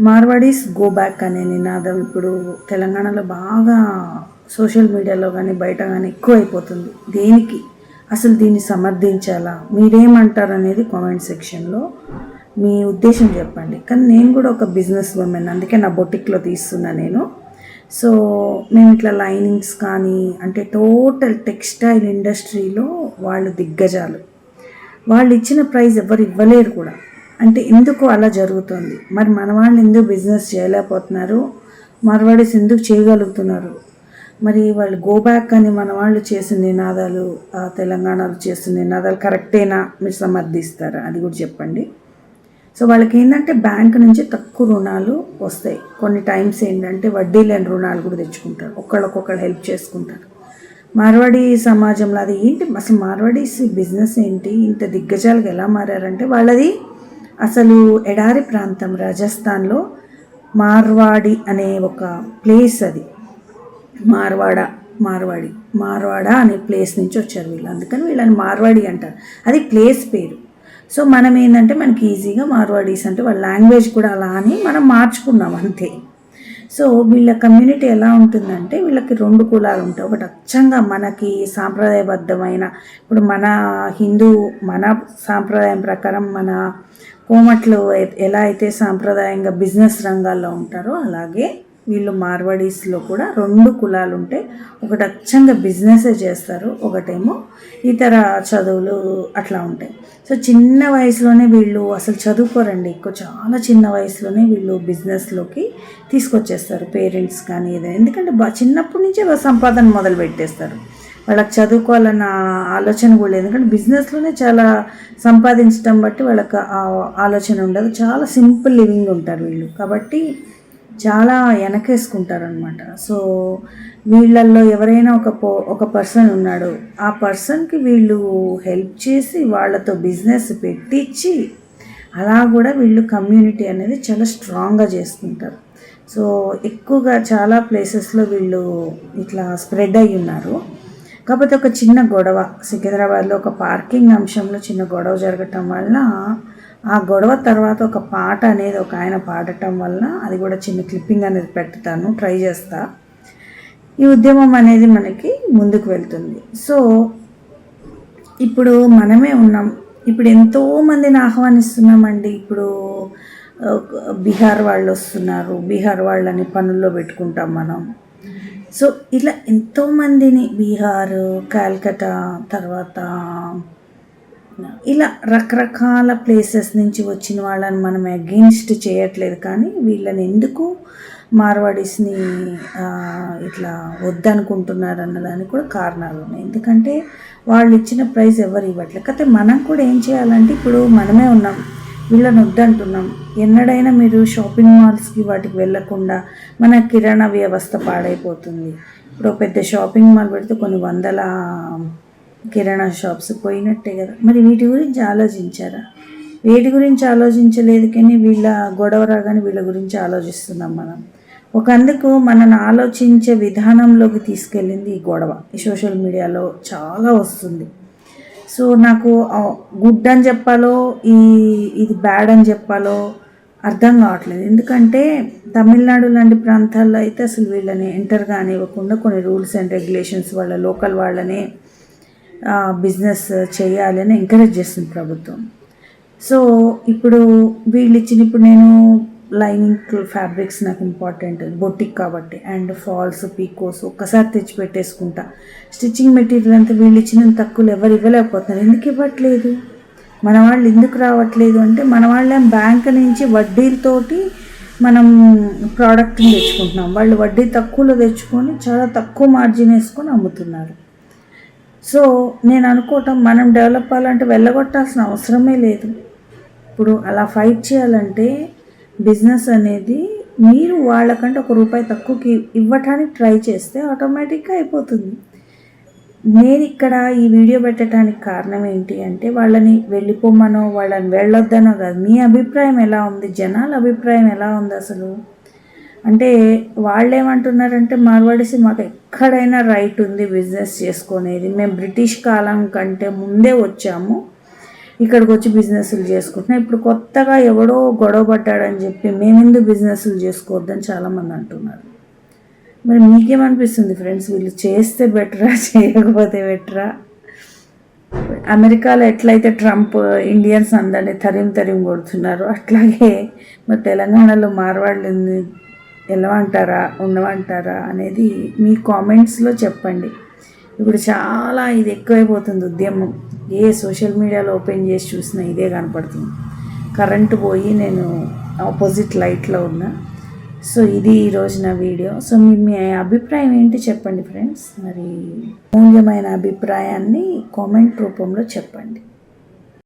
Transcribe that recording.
Marwadis go back అనే నినాదం ఇప్పుడు తెలంగాణలో బాగా సోషల్ మీడియాలో కానీ బయట కానీ ఎక్కువ అయిపోతుంది దేనికి? అసలు దీన్ని సమర్థించాలా? మీరేమంటారు అనేది కామెంట్ సెక్షన్లో మీ ఉద్దేశం చెప్పండి. కానీ నేను కూడా ఒక బిజినెస్ ఉమెన్ అందుకే నా బొటిక్లో తీస్తున్నా నేను. సో మేము ఇట్లా లైనింగ్స్ కానీ అంటే టోటల్ టెక్స్టైల్ ఇండస్ట్రీలో వాళ్ళు దిగ్గజాలు. వాళ్ళు ఇచ్చిన ప్రైస్ ఎవరు ఇవ్వలేరు కూడా. అంటే ఎందుకు అలా జరుగుతుంది? మరి మన వాళ్ళు ఎందుకు బిజినెస్ చేయలేకపోతున్నారు? మార్వాడీస్ ఎందుకు చేయగలుగుతున్నారు? మరి వాళ్ళు గో బ్యాక్ అని మన వాళ్ళు చేసిన నినాదాలు తెలంగాణలో చేసిన నినాదాలు కరెక్టేనా? మీరు సమర్థిస్తారా? అది కూడా చెప్పండి. సో వాళ్ళకి ఏంటంటే బ్యాంక్ నుంచి తక్కువ రుణాలు వస్తాయి. కొన్ని టైమ్స్ ఏంటంటే వడ్డీ లేని రుణాలు కూడా తెచ్చుకుంటారు. ఒకళ్ళకొకళ్ళు హెల్ప్ చేసుకుంటారు. మార్వాడి సమాజంలో అది ఏంటి? అసలు మార్వాడీస్ బిజినెస్ ఏంటి? ఇంత దిగ్గజాలుగా ఎలా మారారంటే వాళ్ళది అసలు ఎడారి ప్రాంతం రాజస్థాన్లో మార్వాడి అనే ఒక ప్లేస్ అది. మార్వాడ మార్వాడి మార్వాడ అనే ప్లేస్ నుంచి వచ్చారు వీళ్ళు. అందుకని వీళ్ళని మార్వాడి అంటారు. అది ప్లేస్ పేరు. సో మనం ఏంటంటే మనకి ఈజీగా మార్వాడీస్ అంటే వాళ్ళ లాంగ్వేజ్ కూడా అలా అని మనం మార్చుకున్నాం అంతే. సో వీళ్ళ కమ్యూనిటీ ఎలా ఉంటుందంటే వీళ్ళకి రెండు కులాలు ఉంటాయి. ఒకటి అచ్చంగా మనకి సాంప్రదాయబద్ధమైన ఇప్పుడు మన హిందూ మన సాంప్రదాయం ప్రకారం మన కోమట్లు ఎలా అయితే సాంప్రదాయంగా బిజినెస్ రంగాల్లో ఉంటారో అలాగే వీళ్ళు మార్వాడీస్లో కూడా రెండు కులాలు ఉంటాయి ఒకటి అచ్చంగా బిజినెసే చేస్తారు ఒకటేమో ఇతర చదువులు అట్లా ఉంటాయి. సో చిన్న వయసులోనే వీళ్ళు అసలు చదువుకోరండి. ఎక్కువ చాలా చిన్న వయసులోనే వీళ్ళు బిజినెస్లోకి తీసుకొచ్చేస్తారు పేరెంట్స్ కానీ ఏదైనా. ఎందుకంటే బా చిన్నప్పటి నుంచే వాళ్ళ సంపాదన మొదలు పెట్టేస్తారు. వాళ్ళకి చదువుకోవాలన్న ఆలోచన కూడా లేదు. ఎందుకంటే బిజినెస్లోనే చాలా సంపాదించడం బట్టి వాళ్ళకి ఆలోచన ఉండదు. చాలా సింపుల్ లివింగ్ ఉంటారు వీళ్ళు. కాబట్టి చాలా వెనకేసుకుంటారు అనమాట సో వీళ్ళల్లో ఎవరైనా ఒక పో ఒక పర్సన్ ఉన్నాడు ఆ పర్సన్కి వీళ్ళు హెల్ప్ చేసి వాళ్ళతో బిజినెస్ పెట్టించి అలా కూడా వీళ్ళు కమ్యూనిటీ అనేది చాలా స్ట్రాంగ్గా చేసుకుంటారు. సో ఎక్కువగా చాలా ప్లేసెస్లో వీళ్ళు ఇట్లా స్ప్రెడ్ అయి ఉన్నారు. కాకపోతే ఒక చిన్న గొడవ సికింద్రాబాద్లో ఒక పార్కింగ్ అంశంలో చిన్న గొడవ జరగటం వలన ఆ గొడవ తర్వాత ఒక పాట అనేది ఒక ఆయన పాడటం వలన అది కూడా చిన్న క్లిప్పింగ్ అనేది పెడతాను ట్రై చేస్తా. ఈ ఉద్యమం అనేది మనకి ముందుకు వెళ్తుంది. సో ఇప్పుడు మనమే ఉన్నాం. ఇప్పుడు ఎంతో మందిని ఆహ్వానిస్తున్నామండి. ఇప్పుడు బీహార్ వాళ్ళు వస్తున్నారు. బీహార్ వాళ్ళని పనుల్లో పెట్టుకుంటాం మనం. సో ఇలా ఎంతోమందిని బీహార్ కాల్కటా తర్వాత ఇలా రకరకాల ప్లేసెస్ నుంచి వచ్చిన వాళ్ళని మనం అగెయిన్స్ట్ చేయట్లేదు కానీ వీళ్ళని ఎందుకు మార్వాడీస్ని ఇట్లా వద్దనుకుంటున్నారు అన్నదానికి కూడా కారణాలు ఉన్నాయి. ఎందుకంటే వాళ్ళు ఇచ్చిన ప్రైస్ ఎవరు ఇవ్వట్లేదు కాకపోతే మనం కూడా ఏం చేయాలంటే ఇప్పుడు మనమే ఉన్నాం. వీళ్ళని వద్దంటున్నాం. ఎన్నడైనా మీరు షాపింగ్ మాల్స్కి వాటికి వెళ్ళకుండా మన కిరాణా వ్యవస్థ పాడైపోతుంది. ఇప్పుడు పెద్ద షాపింగ్ మాల్ పెడితే కొన్ని వందల కిరాణా షాప్స్ పోయినట్టే కదా. మరి వీటి గురించి ఆలోచించారా? వీటి గురించి ఆలోచించలేదు కానీ వీళ్ళ గొడవ రాగానే వీళ్ళ గురించి ఆలోచిస్తున్నాం మనం. ఒక అందుకు మనల్ని ఆలోచించే విధానంలోకి తీసుకెళ్ళింది ఈ గొడవ. ఈ సోషల్ మీడియాలో చాలా వస్తుంది. సో నాకు గుడ్ అని చెప్పాలో ఈ ఇది బ్యాడ్ అని చెప్పాలో అర్థం కావట్లేదు. ఎందుకంటే తమిళనాడు లాంటి ప్రాంతాల్లో అయితే అసలు వీళ్ళని ఎంటర్ కానివ్వకుండా కొన్ని రూల్స్ అండ్ రెగ్యులేషన్స్ వాళ్ళ లోకల్ వాళ్ళనే బిజినెస్ చేయాలని ఎంకరేజ్ చేస్తుంది ప్రభుత్వం. సో ఇప్పుడు వీళ్ళు ఇచ్చిన ఇప్పుడు నేను లైనింగ్ ఫ్యాబ్రిక్స్ నాకు ఇంపార్టెంట్ బొటిక్ కాబట్టి అండ్ ఫాల్స్ పీకోస్ ఒక్కసారి తెచ్చి పెట్టేసుకుంటా. స్టిచ్చింగ్ మెటీరియల్ అంతా వీళ్ళు ఇచ్చినంత తక్కువలు ఎవరు ఇవ్వలేకపోతున్నారు. ఎందుకు ఇవ్వట్లేదు? మన వాళ్ళు ఎందుకు రావట్లేదు అంటే మన వాళ్ళేం బ్యాంక్ నుంచి వడ్డీలతోటి మనం ప్రోడక్ట్ని తెచ్చుకుంటున్నాం. వాళ్ళు వడ్డీ తక్కువలో తెచ్చుకొని చాలా తక్కువ మార్జిన్ వేసుకొని అమ్ముతున్నారు. సో నేను అనుకోవటం మనం డెవలప్ అవ్వాలంటే వెళ్ళగొట్టాల్సిన అవసరమే లేదు. ఇప్పుడు అలా ఫైట్ చేయాలంటే బిజినెస్ అనేది మీరు వాళ్ళకంటే ఒక రూపాయి తక్కువకి ఇవ్వటానికి ట్రై చేస్తే ఆటోమేటిక్గా అయిపోతుంది. నేను ఇక్కడ ఈ వీడియో పెట్టడానికి కారణం ఏంటి అంటే వాళ్ళని వెళ్ళిపోమనో వాళ్ళని వెళ్ళొద్దనో కాదు. మీ అభిప్రాయం ఎలా ఉంది? జనాల అభిప్రాయం ఎలా ఉంది అసలు? అంటే వాళ్ళు ఏమంటున్నారంటే మార్వాడేసి మాకు ఎక్కడైనా రైట్ ఉంది బిజినెస్ చేసుకునేది. మేము బ్రిటిష్ కాలం కంటే ముందే వచ్చాము. ఇక్కడికి వచ్చి బిజినెస్లు చేసుకుంటున్నాం. ఇప్పుడు కొత్తగా ఎవడో గొడవ పడ్డాడని చెప్పి మేమెందుకు బిజినెస్లు చేసుకోవద్దని చాలామంది అంటున్నారు. మరి మీకేమనిపిస్తుంది ఫ్రెండ్స్ వీళ్ళు చేస్తే బెటరా చేయకపోతే బెటరా అమెరికాలో ఎట్లయితే ట్రంప్ ఇండియన్స్ అందరినీ తరిం తరిం కొడుతున్నారు అట్లాగే మరి తెలంగాణలో మార్వాళ్ళు ఎలవంటారా ఉండమంటారా అనేది మీ కామెంట్స్లో చెప్పండి. ఇప్పుడు చాలా ఇది ఎక్కువైపోతుంది ఉద్యమం. ఏ సోషల్ మీడియాలో ఓపెన్ చేసి చూసినా ఇదే కనపడుతుంది. కరెంటు పోయి నేను ఆపోజిట్ లైట్లో ఉన్నా. సో ఇది ఈరోజు నా వీడియో. సో మీ మీ అభిప్రాయం ఏంటి చెప్పండి ఫ్రెండ్స్. మరి మూల్యమైన అభిప్రాయాన్ని కామెంట్ రూపంలో చెప్పండి.